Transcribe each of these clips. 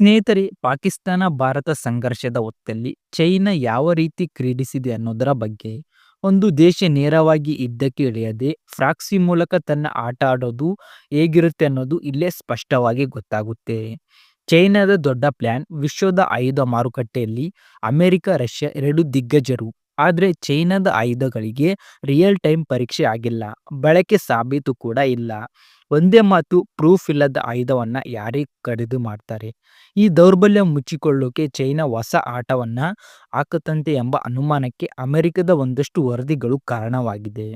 ಸ್ನೇಹಿತರೆ, ಪಾಕಿಸ್ತಾನ ಭಾರತ ಸಂಘರ್ಷದ ಹೊತ್ತಲ್ಲಿ ಚೈನಾ ಯಾವ ರೀತಿ ಕ್ರೀಡಿಸಿದೆ ಅನ್ನೋದರ ಬಗ್ಗೆ ಒಂದು ದೇಶ ನೇರವಾಗಿ ಇದ್ದಕ್ಕೆ ಇಳಿಯದೆ ಫ್ರಾಕ್ಸಿ ಮೂಲಕ ತನ್ನ ಆಟ ಆಡೋದು ಹೇಗಿರುತ್ತೆ ಅನ್ನೋದು ಇಲ್ಲೇ ಸ್ಪಷ್ಟವಾಗಿ ಗೊತ್ತಾಗುತ್ತೆ. ಚೈನಾದ ದೊಡ್ಡ ಪ್ಲ್ಯಾನ್ ವಿಶ್ವದ ಆಯುಧ ಮಾರುಕಟ್ಟೆಯಲ್ಲಿ ಅಮೆರಿಕ, ರಷ್ಯಾ ಎರಡು ದಿಗ್ಗಜರು. ಆದರೆ ಚೈನಾದ ಆಯುಧಗಳಿಗೆ ರಿಯಲ್ ಟೈಮ್ ಪರೀಕ್ಷೆ ಆಗಿಲ್ಲ, ಬಳಕೆ ಸಾಬೀತು ಕೂಡ ಇಲ್ಲ. ಒಂದೇ ಮಾತು ಪ್ರೂಫ್ ಇಲ್ಲದ ಆಯುಧವನ್ನು ಯಾರೇ ಖರೀದಿ ಮಾಡ್ತಾರೆ. ಈ ದೌರ್ಬಲ್ಯ ಮುಚ್ಚಿಕೊಳ್ಳೋಕೆ ಚೈನಾ ಹೊಸ ಆಟವನ್ನು ಹಾಕುತ್ತಂತೆ ಎಂಬ ಅನುಮಾನಕ್ಕೆ ಅಮೆರಿಕದ ಒಂದಷ್ಟು ವರದಿಗಳು ಕಾರಣವಾಗಿದೆ.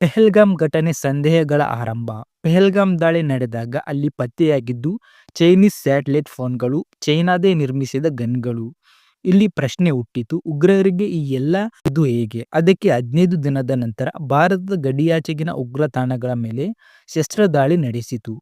ಪೆಹಲ್ಗಾಮ್ ಘಟನೆ ಸಂದೇಹಗಳ ಆರಂಭ. ಪೆಹಲ್ಗಾಮ್ ದಾಳಿ ನಡೆದಾಗ ಅಲ್ಲಿ ಪತ್ತೆಯಾಗಿದ್ದು ಚೈನೀಸ್ ಸ್ಯಾಟಲೈಟ್ ಫೋನ್ಗಳು ಚೈನಾದೇ ನಿರ್ಮಿಸಿದ ಗನ್ಗಳು. ಇಲ್ಲಿ ಪ್ರಶ್ನೆ ಹುಟ್ಟಿತು, ಉಗ್ರರಿಗೆ ಈ ಎಲ್ಲ ಇದು ಹೇಗೆ? ಅದಕ್ಕೆ ಹದಿನೈದು ದಿನದ ನಂತರ ಭಾರತದ ಗಡಿಯಾಚೆಗಿನ ಉಗ್ರ ತಾಣಗಳ ಮೇಲೆ ಶಸ್ತ್ರದಾಳಿ ನಡೆಸಿತು.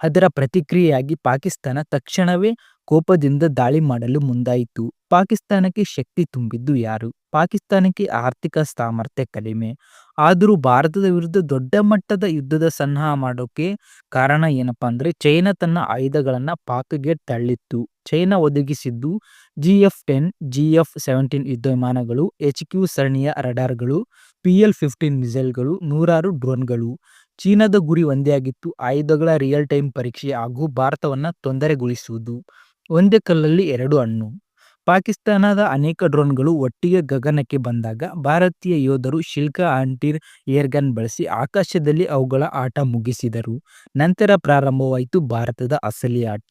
ಅದರ ಪ್ರತಿಕ್ರಿಯೆಯಾಗಿ ಪಾಕಿಸ್ತಾನ ತಕ್ಷಣವೇ ಕೋಪದಿಂದ ದಾಳಿ ಮಾಡಲು ಮುಂದಾಯಿತು. ಪಾಕಿಸ್ತಾನಕ್ಕೆ ಶಕ್ತಿ ತುಂಬಿದ್ದು ಯಾರು? ಪಾಕಿಸ್ತಾನಕ್ಕೆ ಆರ್ಥಿಕ ಸಾಮರ್ಥ್ಯ ಕಡಿಮೆ. ಆದರೂ ಭಾರತದ ವಿರುದ್ಧ ದೊಡ್ಡ ಮಟ್ಟದ ಯುದ್ಧದ ಸನ್ನಾಹ ಮಾಡೋಕೆ ಕಾರಣ ಏನಪ್ಪ ಅಂದರೆ ಚೈನಾ ತನ್ನ ಆಯುಧಗಳನ್ನ ಪಾಕ್ಗೆ ತಳ್ಳಿತ್ತು. China ಒದಗಿಸಿದ್ದು G F ten, G F seventeen ಯುದ್ಧ ವಿಮಾನಗಳು ಎಚ್ ಕ್ಯೂ ಸರಣಿಯ ರಡಾರ್ಗಳು, ಪಿ ಎಲ್ ಫಿಫ್ಟೀನ್ ಮಿಸೈಲ್ಗಳು, ನೂರಾರು ಡ್ರೋನ್ಗಳು. ಚೀನಾದ ಗುರಿ ಒಂದೇ ಆಗಿತ್ತು ಆಯುಧಗಳ ರಿಯಲ್ ಟೈಮ್ ಪರೀಕ್ಷೆ ಹಾಗೂ ಭಾರತವನ್ನು ತೊಂದರೆಗೊಳಿಸುವುದು. ಒಂದೇ ಕಲ್ಲಲ್ಲಿ ಎರಡು ಹಣ್ಣು. ಪಾಕಿಸ್ತಾನದ ಅನೇಕ ಡ್ರೋನ್ಗಳು ಒಟ್ಟಿಗೆ ಗಗನಕ್ಕೆ ಬಂದಾಗ ಭಾರತೀಯ ಯೋಧರು ಶಿಲ್ಕ ಆಂಟಿರ್ ಏರ್ಗನ್ ಬಳಸಿ ಆಕಾಶದಲ್ಲಿ ಅವುಗಳ ಆಟ ಮುಗಿಸಿದರು. ನಂತರ ಪ್ರಾರಂಭವಾಯಿತು ಭಾರತದ ಅಸಲಿ ಆಟ.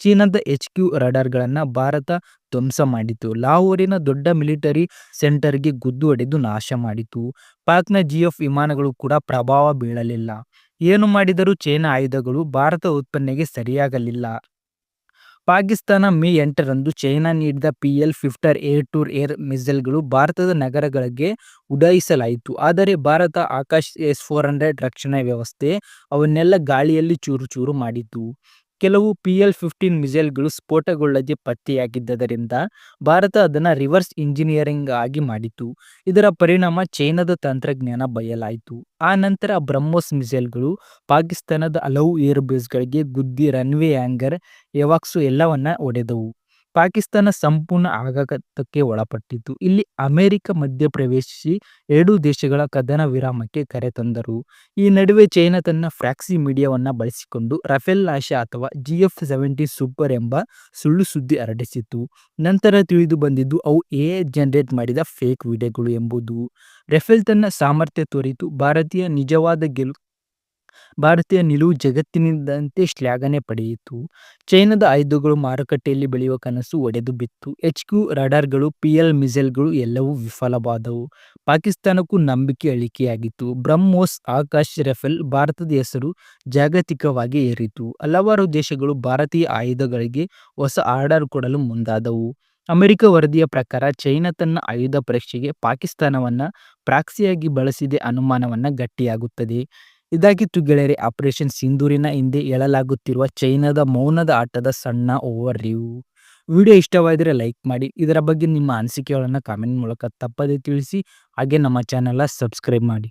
ಚೀನಾದ ಎಚ್ ಕ್ಯೂ ರಡಾರ್ಗಳನ್ನು ಭಾರತ ಧ್ವಂಸ ಮಾಡಿತು. ಲಾಹೋರಿನ ದೊಡ್ಡ ಮಿಲಿಟರಿ ಸೆಂಟರ್ಗೆ ಗುದ್ದು ಹೊಡೆದು ನಾಶ ಮಾಡಿತು. ಪಾಕ್ನ ಜಿಎಫ್ ವಿಮಾನಗಳು ಕೂಡ ಪ್ರಭಾವ ಬೀಳಲಿಲ್ಲ. ಏನು ಮಾಡಿದರೂ ಚೈನಾ ಆಯುಧಗಳು ಭಾರತ ಉತ್ಪನ್ನಗೆ ಸರಿಯಾಗಲಿಲ್ಲ. ಪಾಕಿಸ್ತಾನ ಮೇ ಎಂಟರಂದು ಚೈನಾ ನೀಡಿದ P L fifteen air to air ಮಿಸೈಲ್ಗಳು ಭಾರತದ ನಗರಗಳಿಗೆ ಉಡಾಯಿಸಲಾಯಿತು. ಆದರೆ Bharat Akash S four hundred ರಕ್ಷಣಾ ವ್ಯವಸ್ಥೆ ಅವನ್ನೆಲ್ಲ ಗಾಳಿಯಲ್ಲಿ ಚೂರು ಚೂರು ಮಾಡಿತು ಕೆಲವು ಪಿ ಎಲ್ ಫಿಫ್ಟೀನ್ ಮಿಸೈಲ್ಗಳು ಸ್ಫೋಟಗೊಳ್ಳದೆ ಪತ್ತೆಯಾಗಿದ್ದರಿಂದ ಭಾರತ ಅದನ್ನು ರಿವರ್ಸ್ ಇಂಜಿನಿಯರಿಂಗ್ ಆಗಿ ಮಾಡಿತು. ಇದರ ಪರಿಣಾಮ ಚೈನಾದ ತಂತ್ರಜ್ಞಾನ ಬಯಲಾಯಿತು. ಆ ನಂತರ ಬ್ರಹ್ಮೋಸ್ ಮಿಸೈಲ್ಗಳು ಪಾಕಿಸ್ತಾನದ ಹಲವು ಏರ್ಬೇಸ್ಗಳಿಗೆ ಗುದ್ದಿ ರನ್ವೇ ಆ್ಯಂಗರ್ ಎವಾಕ್ಸು ಎಲ್ಲವನ್ನ ಒಡೆದವು. ಪಾಕಿಸ್ತಾನ ಸಂಪೂರ್ಣ ಆಘಾತಕ್ಕೆ ಒಳಪಟ್ಟಿತು ಇಲ್ಲಿ ಅಮೆರಿಕ ಮಧ್ಯಪ್ರವೇಶಿಸಿ ಎರಡೂ ದೇಶಗಳ ಕದನ ವಿರಾಮಕ್ಕೆ ಕರೆ ತಂದರು. ಈ ನಡುವೆ ಚೈನಾ ತನ್ನ ಫ್ರಾಕ್ಸಿ ಮೀಡಿಯಾವನ್ನು ಬಳಸಿಕೊಂಡು ರಫೇಲ್ ಆಶಾ ಅಥವಾ ಜಿ ಎಫ್ ಸೆವೆಂಟಿ ಸೂಪರ್ ಎಂಬ ಸುಳ್ಳು ಸುದ್ದಿ ಹರಡಿಸಿತು ನಂತರ ತಿಳಿದು ಬಂದಿದ್ದು, ಅವು ಎ ಜನರೇಟ್ ಮಾಡಿದ ಫೇಕ್ ವಿಡಿಯೋಗಳು ಎಂಬುದು. ರಫೇಲ್ ತನ್ನ ಸಾಮರ್ಥ್ಯ ತೋರಿತು ಭಾರತೀಯ ನಿಜವಾದ ಗೆಲು ಭಾರತೀಯ ನಿಲುವು ಜಗತ್ತಿನಿಂದಂತೆ ಶ್ಲಾಘನೆ ಪಡೆಯಿತು. ಚೈನಾದ ಆಯುಧಗಳು ಮಾರುಕಟ್ಟೆಯಲ್ಲಿ ಬೆಳೆಯುವ ಕನಸು ಒಡೆದು ಬಿತ್ತು. ಎಚ್ ಕ್ಯೂ ರಡಾರ್ಗಳು ಪಿಎಲ್ ಮಿಸೈಲ್ಗಳು ಎಲ್ಲವೂ ವಿಫಲವಾದವು. ಪಾಕಿಸ್ತಾನಕ್ಕೂ ನಂಬಿಕೆ ಅಳಿಕೆಯಾಗಿತ್ತು. ಬ್ರಹ್ಮೋಸ್ ಆಕಾಶ್ ರಫೇಲ್ ಭಾರತದ ಹೆಸರು ಜಾಗತಿಕವಾಗಿ ಏರಿತು. ಹಲವಾರು ದೇಶಗಳು ಭಾರತೀಯ ಆಯುಧಗಳಿಗೆ ಹೊಸ ಆರ್ಡರ್ ಕೊಡಲು ಮುಂದಾದವು. ಅಮೆರಿಕ ವರದಿಯ ಪ್ರಕಾರ ಚೈನಾ ತನ್ನ ಆಯುಧ ಪರೀಕ್ಷೆಗೆ ಪಾಕಿಸ್ತಾನವನ್ನ ಪ್ರಾಕ್ಸಿಯಾಗಿ ಬಳಸಿದೆ ಅನುಮಾನವನ್ನು ಗಟ್ಟಿಯಾಗುತ್ತದೆ. ಇದಾಗಿತ್ತು ಗೆಳೆಯರೆ ಆಪರೇಷನ್ ಸಿಂಧೂರಿನ ಹಿಂದೆ ಹೇಳಲಾಗುತ್ತಿರುವ ಚೈನಾದ ಮೌನದ ಆಟದ ಸಣ್ಣ ಓವರ್ ರಿವ್ಯೂ ವಿಡಿಯೋ ಇಷ್ಟವಾದರೆ ಲೈಕ್ ಮಾಡಿ. ಇದರ ಬಗ್ಗೆ ನಿಮ್ಮ ಅನಿಸಿಕೆಗಳನ್ನು ಕಾಮೆಂಟ್ ಮೂಲಕ ತಪ್ಪದೇ ತಿಳಿಸಿ. ಹಾಗೆ ನಮ್ಮ ಚಾನೆಲ್ನ ಸಬ್ಸ್ಕ್ರೈಬ್ ಮಾಡಿ.